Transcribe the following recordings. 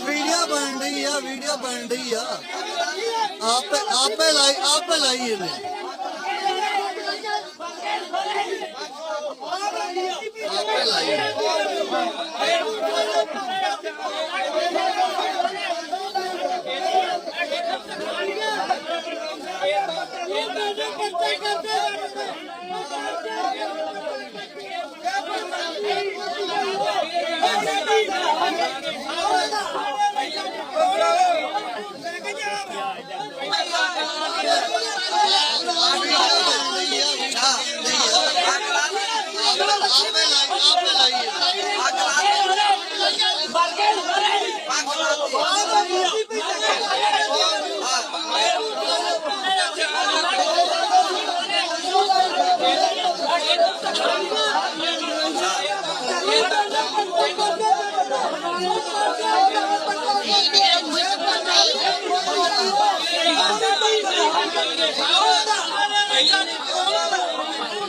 Video ਬਣ ਰਹੀ ਆ, ਵੀਡੀਓ ਬਣ ਰਹੀ ਆ। ਆਪੇ ਆਪੇ ਲਾਈ ਆਪੇ ਲਾਈ ਇਹਨੇ। ਆਪੇ ਲਾਈ ਆਪੇ ਲਾਈ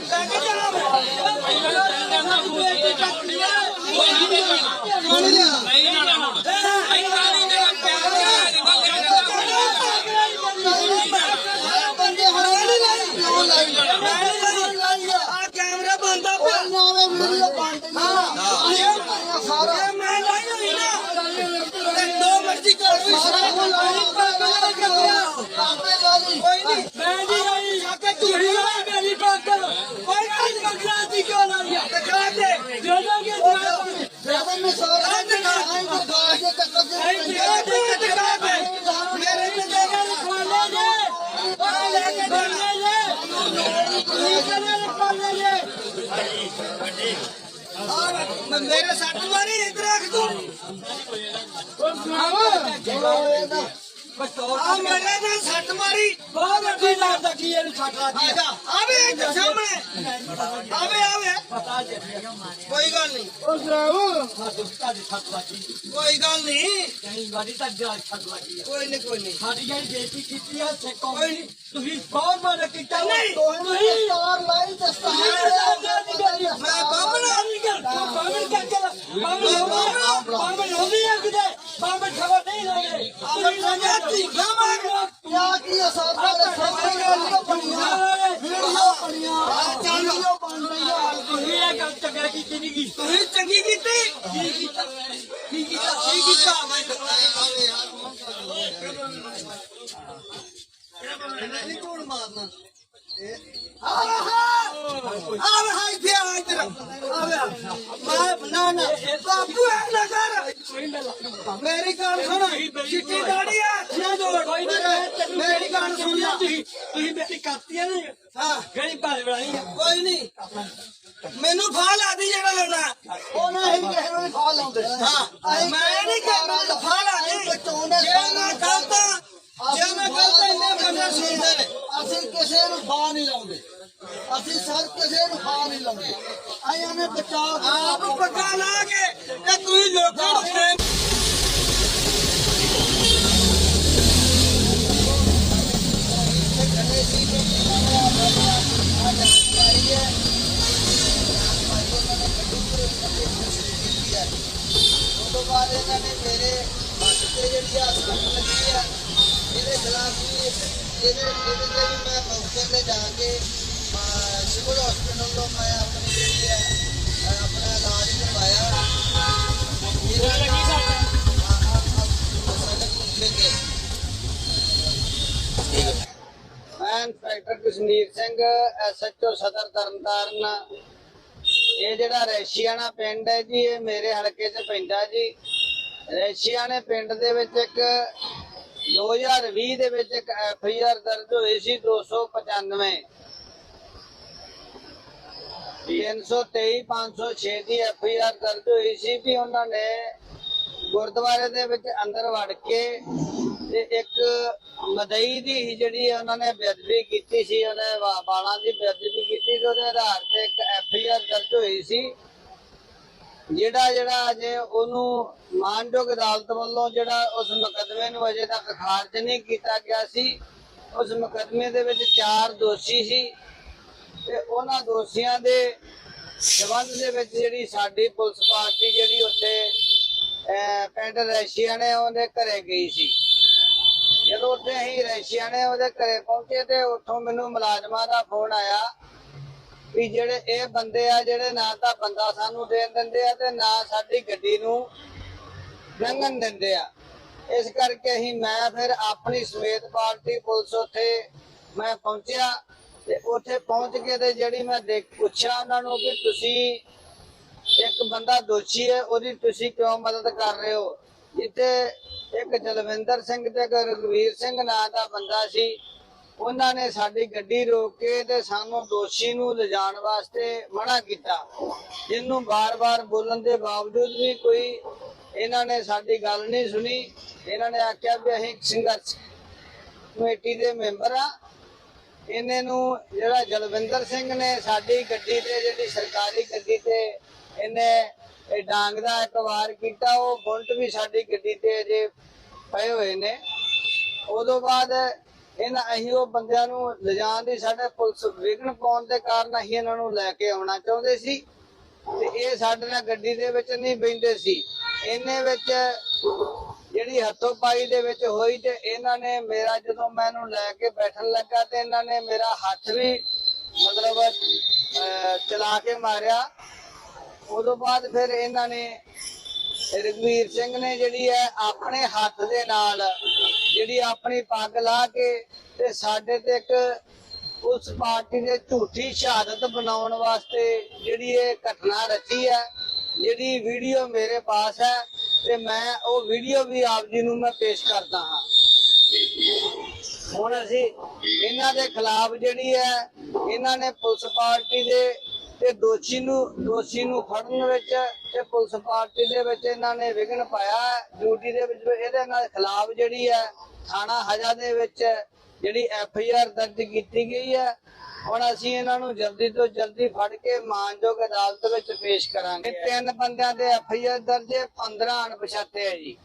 ਆਪੇ ਲਾਈ ਆ ਮੇਰੇ ਤੇ ਸੱਟ ਮਾਰੀ। ਬਹੁਤ ਵੱਡੀ ਲਾਭ ਦਾ ਕੀ ਇਹਨੂੰ ਛੱਡ ਲਾ ਦੀ ਆਵੇ ਇੱਧਰ ਸਾਹਮਣੇ। ਆਵੇ ਆਵੇ। ਕੋਈ ਗੱਲ ਨਹੀਂ। ਕੋਈ ਗੱਲ ਨਹੀਂ। ਕੋਈ ਨਹੀਂ ਕੋਈ ਨਹੀਂ। ਸਾਡੀ ਜਿਹੜੀ ਬੇਇੱਜ਼ਤੀ ਕੀਤੀ ਆ ਸਿੱਖੋ ਕੋਈ ਨਹੀਂ। ਤੁਸੀਂ ਬਹੁਤ ਮਾਰ ਕੀਤਾ। ਨਹੀਂ। ਤੁਸੀਂ ਮੈਂ ਬਾਬਲਾ ਨਹੀਂ ਕਰ ਤੂੰ ਬਾਬਲ ਕਰ। ਕਰ ਬਾਬਲ ਬਾਬਲ ਹੁੰਦੀ ਹੈ ਕਿਤੇ ਬਾਬਲ ਖਬਰ ਨਹੀਂ ਲਾਉਂਦੇ ਆਵੇ ਸੰਗਤ ਦੀ ਗਾਵਾਂ ਤੁਸੀਂ ਇਹ ਗੱਲ ਚੰਗਾ ਕੀਤੀ ਨਹੀਂ ਗਈ ਤੁਸੀਂ ਚੰਗੀ ਕੀਤੀ। ਕੀ ਕੀਤਾ? ਕੀ ਕੀਤਾ? ਕੀ ਕੀਤਾ ਨਹੀਂ ਕੋਣ ਮਾਰਨਾ ਆਵੇ ਆਵੇ ਹਾਂ ਇੱਥੇ ਆ ਇੱਧਰ ਆਵੇ ਮੈਂ ਨਾ ਨਾ ਬਾਪੂ ਐ ਨਾ ਕਰ ਮੇਰੀ ਗੱਲ ਸੁਣ ਚਿੱਟੀ ਦਾੜੀ ਆ ਨਾ ਜੋੜ ਕੋਈ ਨਹੀਂ ਮੇਰੀ ਗੱਲ ਸੁਣ ਲੈ ਤੁਸੀਂ ਮੇਰੀ ਕਰਤੀ ਹੈ ਨਾ। ਹਾਂ। ਗਲੀ ਭਾਲ ਬਣਾਈ ਆ। ਕੋਈ ਨਹੀਂ। ਮੈਨੂੰ ਫਾਹ ਲਾ ਦੀ ਜਿਹੜਾ ਲਾਉਣਾ। ਹਾਂ। ਮੈਂ ਨਹੀਂ ਕਰਦਾ ਫਾਹ ਲਾ ਦੇ ਜੇ ਮੈਂ ਗਲਤ ਜੇ ਮੈਂ ਗਲਤ ਇੰਨੇ ਬੰਦੇ ਸੁਣਦੇ ਨੇ। ਅਸੀਂ ਕਿਸੇ ਨੂੰ ਫਾ ਨਹੀਂ ਲਾਉਂਦੇ। ਅਸੀਂ ਸਰ ਕਿਸੇ ਨੂੰ ਫਾ ਨਹੀਂ ਲਾਉਂਦੇ। ਆਇਆਂ ਨੇ ਬਚਾਅ ਆਪ ਪੱਕਾ ਲਾ ਕੇ ਤੇ ਤੁਸੀਂ ਲੋਕਾਂ ਨੂੰ ਇਹਨਾਂ ਨੇ ਮੇਰੇ ਹੱਥ ਤੇ ਜਿਹੜੀ ਆ ਸੱਟ ਲੱਗੀ ਆ ਇਹਦੇ ਖਿਲਾਫ ਵੀ ਇਹਦੇ ਇਹਦੇ ਤੇ ਵੀ ਮੈਂ ਮੌਕੇ ਤੇ ਜਾ ਕੇ ਅਹ, ਸਿਵਲ ਹਸਪੀਟਲ ਤੋਂ ਮੈਂ ਆਪਣੀ ਜਿਹੜੀ ਹੈ ਅਹ, ਆਪਣਾ ਇਲਾਜ ਕਰਵਾਇਆ। ਇਹਨਾਂ ਨੇ ਕੀ ਸੱਟ ਮੈਂ ਇੰਸਪੈਕਟਰ ਕਸ਼ਮੀਰ ਸਿੰਘ ਐਸਐਚਓ ਸਦਰ ਤਰਨਤਾਰਨ। ਇਹ ਜਿਹੜਾ ਰੈਸ਼ੀਆਣਾ ਪਿੰਡ ਹੈ ਜੀ ਇਹ ਮੇਰੇ ਹਲਕੇ 'ਚ ਪੈਂਦਾ ਜੀ। ਰੈਸ਼ੀਆਣੇ ਪਿੰਡ ਦੇ ਵਿੱਚ ਇੱਕ 2020 ਦੇ ਵਿੱਚ ਇੱਕ ਐਫ ਆਈ ਆਰ ਦਰਜ ਹੋਈ ਸੀ 295 323 506 ਦੀ ਐਫ ਆਰ ਦਰਜ ਹੋਈ ਸੀ ਵੀ ਉਹਨਾਂ ਨੇ ਗੁਰਦੁਆਰੇ ਦੇ ਵਿੱਚ ਅੰਦਰ ਵੜ ਕੇ ਤੇ ਇੱਕ ਮਦਈ ਦੀ ਜਿਹੜੀ ਉਹਨਾਂ ਨੇ ਬੇਅਦਬੀ ਕੀਤੀ ਸੀ ਉਹਨੇ ਵਾ- ਵਾਲਾਂ ਦੀ ਬੇਅਦਬੀ ਕੀਤੀ ਸੀ, ਉਹਦੇ ਆਧਾਰ ਤੇ ਇੱਕ ਐਫ ਆਈ ਆਰ ਦਰਜ ਹੋਈ ਸੀ। ਜਿਹੜਾ ਜਿਹੜਾ ਅਜੇ ਉਹਨੂੰ ਮਾਨਯੋਗ ਅਦਾਲਤ ਵੱਲੋਂ ਜਿਹੜਾ ਉਸ ਮੁਕੱਦਮੇ ਨੂੰ ਅਜੇ ਤੱਕ ਖਾਰਜ ਨਹੀਂ ਕੀਤਾ ਗਿਆ ਸੀ, ਉਸ ਮੁਕੱਦਮੇ ਦੇ ਵਿੱਚ ਚਾਰ ਦੋਸ਼ੀ ਸੀ ਤੇ ਉਹਨਾਂ ਦੋਸ਼ੀਆਂ ਦੇ ਸਬੰਧ ਦੇ ਵਿੱਚ ਜਿਹੜੀ ਸਾਡੀ ਪੁਲਿਸ ਪਾਰਟੀ ਜਿਹੜੀ ਉੱਥੇ ਪਿੰਡ ਰੈਸ਼ੀਆ ਨੇ ਉਹਦੇ ਘਰੇ ਗਈ ਸੀ। ਜਦੋਂ ਉੱਥੇ ਅਸੀਂ ਰੈਸ਼ੀਆ ਨੇ ਉਹਦੇ ਘਰੇ ਪਹੁੰਚੇ ਤੇ ਉੱਥੋਂ ਮੈਨੂੰ ਮੁਲਾਜ਼ਮਾਂ ਦਾ ਫੋਨ ਆਇਆ ਵੀ ਜਿਹੜੇ ਇਹ ਬੰਦੇ ਆ, ਜਿਹੜੇ ਨਾ ਤਾਂ ਬੰਦਾ ਸਾਨੂੰ ਦੇਣ ਦਿੰਦੇ ਆ ਤੇ ਨਾ ਸਾਡੀ ਗੱਡੀ ਨੂੰ ਲੰਘਣ ਦਿੰਦੇ ਆ। ਇਸ ਕਰਕੇ ਅਸੀਂ, ਮੈਂ ਫਿਰ ਆਪਣੀ ਸਮੇਤ ਪਾਰਟੀ ਪੁਲਿਸ ਉੱਥੇ ਮੈਂ ਪਹੁੰਚਿਆ ਤੇ ਉੱਥੇ ਪਹੁੰਚ ਕੇ ਤੇ ਜਿਹੜੀ ਮੈਂ ਦੇਖ ਪੁੱਛਿਆ ਉਹਨਾਂ ਨੂੰ ਕਿ ਤੁਸੀਂ ਇੱਕ ਬੰਦਾ ਦੋਸ਼ੀ ਹੈ, ਉਹਦੀ ਤੁਸੀਂ ਕਿਉਂ ਮਦਦ ਕਰ ਰਹੇ ਹੋ? ਜਿੱਥੇ ਇੱਕ ਜਲਵਿੰਦਰ ਸਿੰਘ ਤੇ ਇੱਕ ਰਘਵੀਰ ਸਿੰਘ ਨਾਂ ਦਾ ਬੰਦਾ ਸੀ। ਉਹਨਾਂ ਨੇ ਸਾਡੀ ਗੱਡੀ ਰੋਕ ਕੇ ਤੇ ਸਾਨੂੰ ਦੋਸ਼ੀ ਨੂੰ ਲਿਜਾਣ ਵਾਸਤੇ ਮਨਾ ਕੀਤਾ। ਜਿਹਨੂੰ ਬਾਰ-ਬਾਰ ਬੋਲਣ ਦੇ ਬਾਵਜੂਦ ਵੀ ਕੋਈ ਇਹਨਾਂ ਨੇ ਸਾਡੀ ਗੱਲ ਨਹੀਂ ਸੁਣੀ, ਇਹਨਾਂ ਨੇ ਆਖਿਆ ਵੀ ਅਸੀਂ ਸੰਘਰਸ਼ ਕਮੇਟੀ ਦੇ ਮੈਂਬਰ ਆ ਇਹਨਾਂ ਨੂੰ ਜਿਹੜਾ ਜਲਵਿੰਦਰ ਸਿੰਘ ਨੇ ਸਾਡੀ ਗੱਡੀ ਤੇ, ਜਿਹੜੀ ਸਰਕਾਰੀ ਗੱਡੀ ਤੇ ਇਹਨੇ ਇਹ ਡਾਂਗ ਦਾ ਇੱਕ ਵਾਰ ਕੀਤਾ, ਉਹ ਬੁਲਟ ਵੀ ਸਾਡੀ ਗੱਡੀ ਤੇ ਅਜੇ ਪਏ ਹੋਏ ਨੇ। ਉਦੋਂ ਬਾਅਦ ਇਹਨਾਂ ਅਸੀਂ ਉਹ ਬੰਦਿਆਂ ਨੂੰ ਲਿਜਾਣ ਦੀ ਸਾਡੇ ਪੁਲਿਸ ਵਿਘਨ ਪਾਉਣ ਦੇ ਕਾਰਨ ਅਸੀਂ ਇਹਨਾਂ ਨੂੰ ਲੈ ਕੇ ਆਉਣਾ ਚਾਹੁੰਦੇ ਸੀ। ਤੇ ਇਹ ਸਾਡੇ ਨਾਲ ਗੱਡੀ ਦੇ ਵਿੱਚ ਨਹੀਂ ਬੈਂਦੇ ਸੀ। ਇਹਨੇ ਵਿੱਚ ਜਿਹੜੀ ਹੱਥੋਂ ਪਾਈ ਦੇ ਵਿੱਚ ਹੋਈ ਤੇ ਇਹਨਾਂ ਨੇ ਮੇਰਾ ਜਦੋਂ ਮੈਨੂੰ ਲੈ ਕੇ ਬੈਠਣ ਲੱਗਾ ਤੇ ਇਹਨਾਂ ਨੇ ਮੇਰਾ ਹੱਥ ਵੀ ਮਤਲਬ ਚਲਾ ਕੇ ਮਾਰਿਆ। ਉਦੋਂ ਬਾਅਦ ਫਿਰ ਇਹਨਾਂ ਨੇ ਰਘਵੀਰ ਸਿੰਘ ਨੇ ਜਿਹੜੀ ਹੈ ਆਪਣੇ ਹੱਥ ਦੇ ਨਾਲ ਜਿਹੜੀ ਆਪਣੀ ਪੱਗ ਲਾ ਕੇ ਤੇ ਸਾਡੇ ਤੇ ਇੱਕ ਉਸ ਪਾਰਟੀ ਦੇ ਝੂਠੀ ਸ਼ਹਾਦਤ ਬਣਾਉਣ ਵਾਸਤੇ ਜਿਹੜੀ ਇਹ ਘਟਨਾ ਰਚੀ ਹੈ, ਜਿਹੜੀ ਵੀਡੀਓ ਮੇਰੇ ਪਾਸ ਹੈ ਤੇ ਮੈਂ ਉਹ ਵੀਡੀਓ ਵੀ ਆਪ ਜੀ ਨੂੰ ਮੈਂ ਪੇਸ਼ ਕਰਦਾ ਹਾਂ। ਹੁਣ ਅਸੀਂ ਇਹਨਾਂ ਦੇ ਖਿਲਾਫ ਜਿਹੜੀ ਹੈ, ਇਹਨਾਂ ਨੇ ਪੁਲਿਸ ਪਾਰਟੀ ਦੇ ਤੇ ਦੋਸ਼ੀ ਨੂੰ ਦੋਸ਼ੀ ਨੂੰ ਫੜਨ ਵਿੱਚ ਤੇ ਪੁਲਿਸ ਪਾਰਟੀ ਦੇ ਵਿੱਚ ਇਹਨਾਂ ਨੇ ਵਿਘਨ ਪਾਇਆ ਡਿਊਟੀ ਦੇ ਵਿੱਚ, ਇਹਦੇ ਨਾਲ ਖਿਲਾਫ ਜਿਹੜੀ ਹੈ, ਥਾਣਾ ਹਜਾ ਦੇ ਵਿੱਚ ਜਿਹੜੀ ਐਫ ਆਈ ਆਰ ਦਰਜ ਕੀਤੀ ਗਈ ਹੈ। ਹੁਣ ਅਸੀਂ ਇਹਨਾਂ ਨੂੰ ਜਲਦੀ ਤੋਂ ਜਲਦੀ ਫੜ ਕੇ ਮਾਨਯੋਗ ਅਦਾਲਤ ਵਿੱਚ ਪੇਸ਼ ਕਰਾਂਗੇ। ਤਿੰਨ ਬੰਦਿਆਂ ਦੇ ਐਫ ਆਈ ਆਰ ਦਰਜ ਹੈ 15 ਅਣਪਛਾਤੇ ਹੈ ਜੀ।